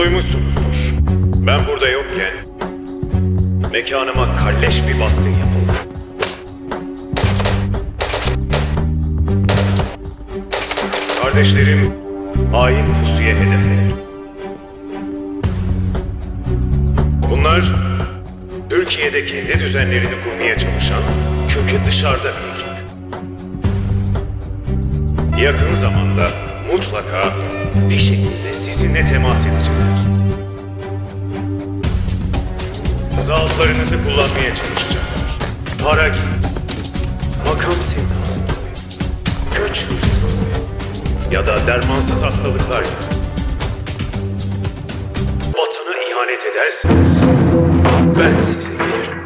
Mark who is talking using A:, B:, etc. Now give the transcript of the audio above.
A: Duymuşsunuzdur. Ben burada yokken mekanıma kalleş bir baskın yapıldı. Kardeşlerim hain pusuya hedef aldı. Bunlar Türkiye'de kendi düzenlerini kurmaya çalışan kökü dışarıda bir ekip. Yakın zamanda mutlaka bir şekilde sizinle temas edecekler. Zaaflarınızı kullanmaya çalışacaklar. Para gibi, makam sevdası gibi, güç hırsı gibi ya da dermansız hastalıklar gibi. Vatana ihanet ederseniz ben size gelirim.